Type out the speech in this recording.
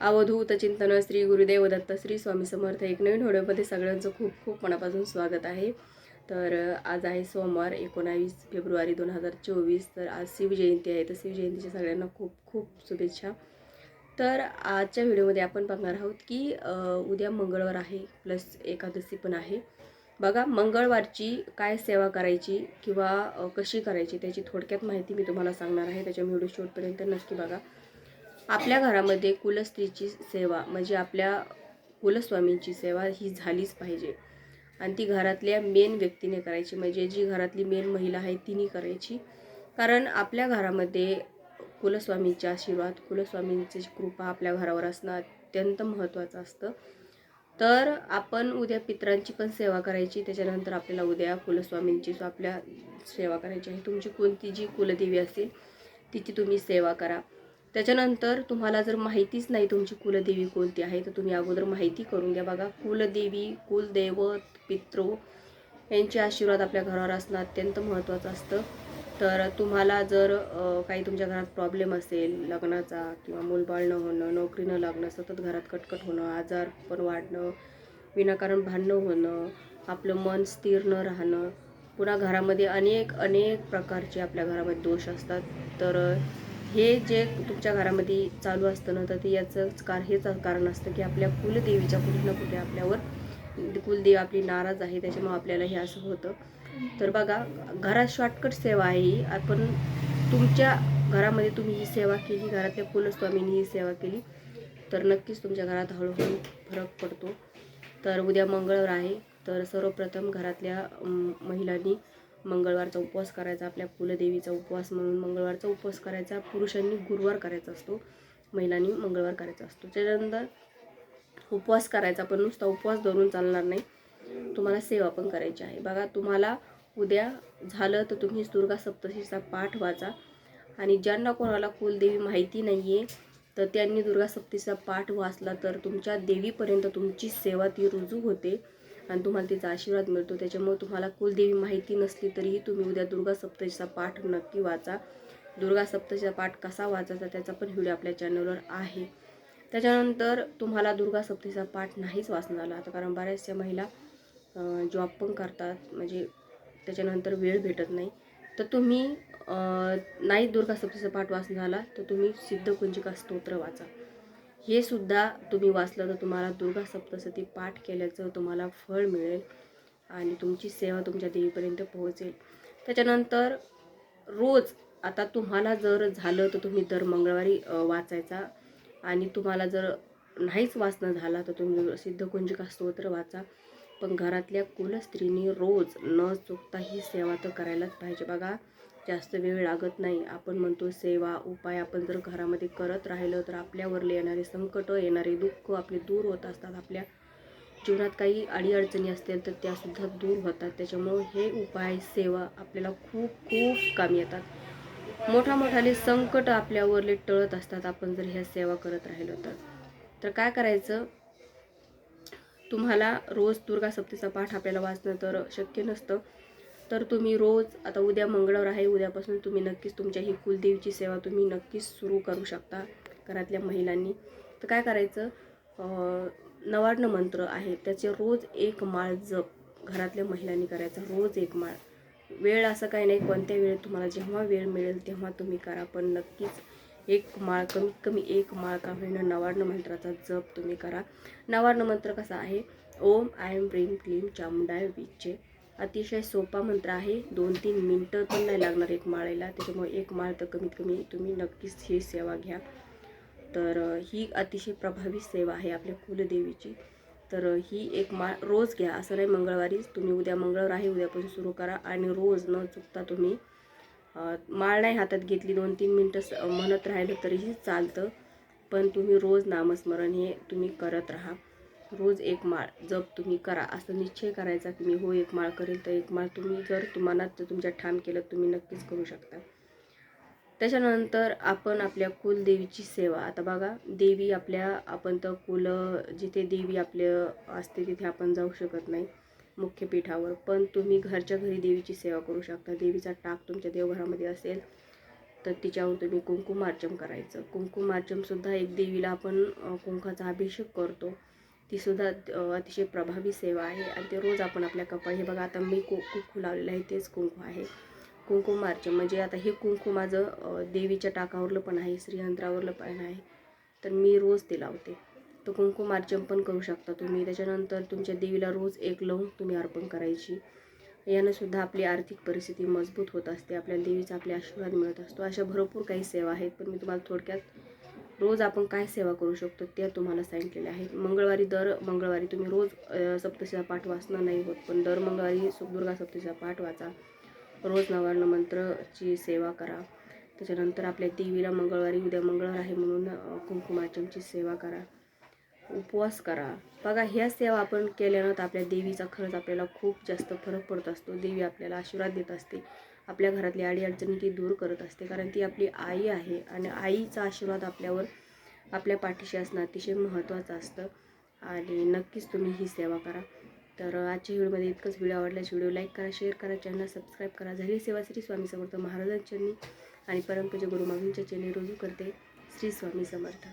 अवधूत चिंतन श्री गुरुदेव दत्त श्री स्वामी समर्थ एक नवीन व्हिडिओमध्ये सगळ्यांचं खूप खूप मनापासून स्वागत आहे. तर आज आहे सोमवार एकोणावीस फेब्रुवारी दोन हजार चोवीस. तर आज शिवजयंती आहे. तर शिवजयंतीच्या सगळ्यांना खूप खूप शुभेच्छा. तर आजच्या व्हिडिओमध्ये आपण बघणार आहोत की उद्या मंगळवार आहे प्लस एकादशी पण आहे. बघा मंगळवारची काय सेवा करायची किंवा कशी करायची त्याची थोडक्यात माहिती मी तुम्हाला सांगणार आहे. त्याच्या व्हिडिओ शेवटपर्यंत नक्की बघा. आपल्या घरामध्ये कुलस्त्रीची सेवा म्हणजे आपल्या कुलस्वामींची सेवा ही झालीच पाहिजे. आणि ती घरातल्या मेन व्यक्तीने करायची म्हणजे जी घरातली मेन महिला आहे तिने करायची. कारण आपल्या घरामध्ये कुलस्वामींचे आशीर्वाद कुलस्वामींची कृपा आपल्या घरावर असणं अत्यंत महत्त्वाचं असतं. तर आपण उद्या पित्रांची पण सेवा करायची त्याच्यानंतर आपल्याला उद्या कुलस्वामींची आपल्या सेवा करायची आहे. तुमची कोणती जी कुलदेवी असेल तिची तुम्ही सेवा करा. त्याच्यानंतर तुम्हाला जर माहितीच नाही तुमची कुलदेवी कोणती आहे तर तुम्ही अगोदर माहिती करून घ्या बघा. कुलदेवी कुलदैवत पितृ यांचे आशीर्वाद आपल्या घरावर असणं अत्यंत महत्त्वाचं असतं. तर तुम्हाला जर काही तुमच्या घरात प्रॉब्लेम असेल लग्नाचा किंवा मूलबाळ न होणं नोकरी न लागणं सतत घरात कटकट होणं आजार पण वाढणं विनाकारण भांडणं होणं आपलं मन स्थिर न राहणं पुन्हा घरामध्ये अनेक अनेक प्रकारचे आपल्या घरामध्ये दोष असतात. तर हे जे तुमच्या घरामध्ये चालू असतं ना तर ते याचंच कार हेच कारण असतं की आपल्या कुलदेवीच्या कुठे ना कुठे आपल्यावर कुलदेव आपली नाराज आहे त्याच्यामुळे आपल्याला हे असं होतं. तर बघा घरात शॉर्टकट सेवा आहे. ही आपण तुमच्या घरामध्ये तुम्ही ही सेवा केली घरातल्या कुलस्वामींनी ही सेवा केली तर नक्कीच तुमच्या घरात हळूहळू फरक पडतो. तर उद्या मंगळवार आहे. तर सर्वप्रथम घरातल्या महिलांनी मंगळवारचा उपवास करायचा आपल्या कुलदेवीचा उपवास म्हणून मंगळवारचा उपवास करायचा पुरुषांनी गुरुवार करायचा असतो महिलांनी मंगळवार करायचा असतो. त्याच्यानंतर उपवास करायचा पण नुसता उपवास धरून चालणार नाही. तुम्हाला सेवा पण करायची आहे. बघा तुम्हाला उद्या झालं तर तुम्ही दुर्गा सप्तशीचा पाठ वाचा. आणि ज्यांना कोणाला कुलदेवी माहिती नाही आहे तर त्यांनी दुर्गा सप्तशीचा पाठ वाचला तर तुमच्या देवीपर्यंत तुमची सेवा ती रुजू होते. आणि तुम्हाला तिचा आशीर्वाद मिळतो. त्याच्यामुळे तुम्हाला कुलदेवी माहिती नसली तरीही तुम्ही उद्या दुर्गा सप्तशीचा पाठ नक्की वाचा. दुर्गा सप्तशीचा पाठ कसा वाचायचा त्याचा पण व्हिडिओ आपल्या चॅनलवर आहे. त्याच्यानंतर तुम्हाला दुर्गा सप्तशीचा पाठ नाहीच वाचणार आला. आता कारण बऱ्याचशा महिला जॉब पण करतात. म्हणजे त्याच्यानंतर वेळ भेटत नाही. तर तुम्ही नाही दुर्गा सप्तशीचा पाठ वाचून झाला तर तुम्ही सिद्धकुंजिका स्तोत्र वाचा. हे सुद्धा तुम्ही वाचलं तर तुम्हाला दुर्गा सप्तशती पाठ केल्याचं तुम्हाला फळ मिळेल आणि तुमची सेवा तुमच्या देवीपर्यंत पोहोचेल. त्याच्यानंतर रोज आता तुम्हाला जर झालं तर तुम्ही दर मंगळवारी वाचायचा आणि तुम्हाला जर नाहीच वाचणं झाला तर तुम्ही सिद्धकुंजिका स्तोत्र वाचा. पण घरातल्या कुलस्त्रीनी रोज न चुकता ही सेवा तर करायलाच पाहिजे. बघा जास्त वेळ लागत नाही. आपण म्हणतो सेवा उपाय आपण जर घरामध्ये करत राहिलं तर आपल्यावरले येणारे संकट येणारे दुःख आपले दूर होत असतात. आपल्या जीवनात काही अडीअडचणी असतील तर त्यासुद्धा दूर होतात. त्याच्यामुळं हे उपाय सेवा आपल्याला खूप खूप कामी येतात. मोठा मोठाले संकट आपल्यावरले टळत असतात. आपण जर ह्या सेवा करत राहिलो तर. तर काय करायचं? तुम्हाला रोज दुर्गा सप्तीचा पाठ आपल्याला वाचणं तर शक्य नसतं. तर तुम्ही रोज आता उद्या मंगळवार आहे उद्यापासून तुम्ही नक्कीच तुमच्या ही कुलदेवीची सेवा तुम्ही नक्कीच सुरू करू शकता घरातल्या महिलांनी. तर काय करायचं? नवार्ण मंत्र आहे त्याचे रोज एक माळ जप घरातल्या महिलांनी करायचा रोज एक माळ. वेळ असं काही नाही कोणत्या वेळेत तुम्हाला जेव्हा वेळ मिळेल तेव्हा तुम्ही करा पण नक्कीच एक माळ कमीत कमी एक माळ का होईना नवार्ण मंत्राचा जप तुम्ही करा. नवार्ण मंत्र कसा आहे? ओम आय एम प्रेम क्लीम चामुंडाय विचे अतिशय सोपा मंत्र आहे. दोन तीन मिनटं पण नाही लागणार एक माळेला. त्याच्यामुळे एक माळ तर कमीत कमी तुम्ही नक्कीच ही सेवा घ्या. तर ही अतिशय प्रभावी सेवा आहे आपल्या कुलदेवीची. तर ही एक माळ रोज घ्या. असं नाही मंगळवारीच तुम्ही उद्या मंगळवार आहे उद्यापासून सुरू करा. आणि रोज न चुकता तुम्ही माळ नाही हातात घेतली दोन तीन मिनटं स- म्हणत राहिलं तरीही चालतं. पण तुम्ही रोज नामस्मरण हे तुम्ही करत राहा. रोज एक माळ जप तुम्ही करा. असं निश्चय करायचा की मी हो एक माळ करेल तर एक माळ तुम्ही जर तुम्हाला जर तुमच्या ठाम केलं तुम्ही नक्कीच करू शकता. त्याच्यानंतर आपण आपल्या कुलदेवीची सेवा. आता बघा देवी आपल्या आपण तर कुल जिथे देवी आपल्या असते तिथे आपण जाऊ शकत नाही. मुख्य पीठावर पण तुम्ही घरच्या घरी देवीची सेवा करू शकता. देवीचा टाक तुमच्या देवघरामध्ये असेल तर तिच्यावर तुम्ही कुंकुमार्चन करायचं. कुंकुमार्चनसुद्धा एक देवीला आपण कुंकाचा अभिषेक करतो. तीसुद्धा अतिशय प्रभावी सेवा आहे. आणि ते रोज आपण आपल्या कपाळी हे बघा आता मी कु कुंकू लावलेलं आहे तेच कुंकू आहे. कुंकुमार्चन म्हणजे आता हे कुंकू माझं देवीच्या टाकावरलं पण आहे श्रीयंत्रावरलं पण आहे. तर मी रोज ते लावते. तर कुंकुमार्चन पण करू शकता तुम्ही. त्याच्यानंतर तुमच्या देवीला रोज एक लवंग तुम्ही अर्पण करायची. यानं सुद्धा आपली आर्थिक परिस्थिती मजबूत होत असते. आपल्या देवीचा आपले आशीर्वाद मिळत असतो. अशा भरपूर काही सेवा आहेत पण मी तुम्हाला थोडक्यात रोज आपण काय सेवा करू शकतो त्या तुम्हाला सांगितलेल्या आहेत. मंगळवारी दर मंगळवारी तुम्ही रोज सप्तशीचा पाठ वाचणं नाही होत पण दर मंगळवारी सुखदुर्गा सप्तशीचा पाठ वाचा. रोज नवर्ण मंत्रची सेवा करा. त्याच्यानंतर आपल्या देवीला मंगळवारी उद्या मंगळवार आहे म्हणून कुंकुमाचमची कुंकुमार्चनची सेवा करा. उपवास करा. बघा ह्या सेवा आपण केल्यानं तर आपल्या देवीचा खरंच आपल्याला खूप जास्त फरक पडत असतो. देवी आपल्याला आशीर्वाद देत असते. आपल्या घरातली अडीअडचणी ती दूर करत असते. कारण ती आपली आई आहे आणि आईचा आशीर्वाद आपल्यावर आपल्या पाठीशी असणं अतिशय महत्त्वाचं असतं. आणि नक्कीच तुम्ही ही सेवा करा. तर आजच्या व्हिडिओमध्ये इतकंच. व्हिडिओ आवडल्यास व्हिडिओ लाईक करा शेअर करा चॅनल सबस्क्राईब करा. झाली सेवा श्री स्वामी समर्थ महाराजांच्यांनी आणि परमपूज्य गुरु माऊलींच्या चरणी रुजू करते श्री स्वामी समर्थ.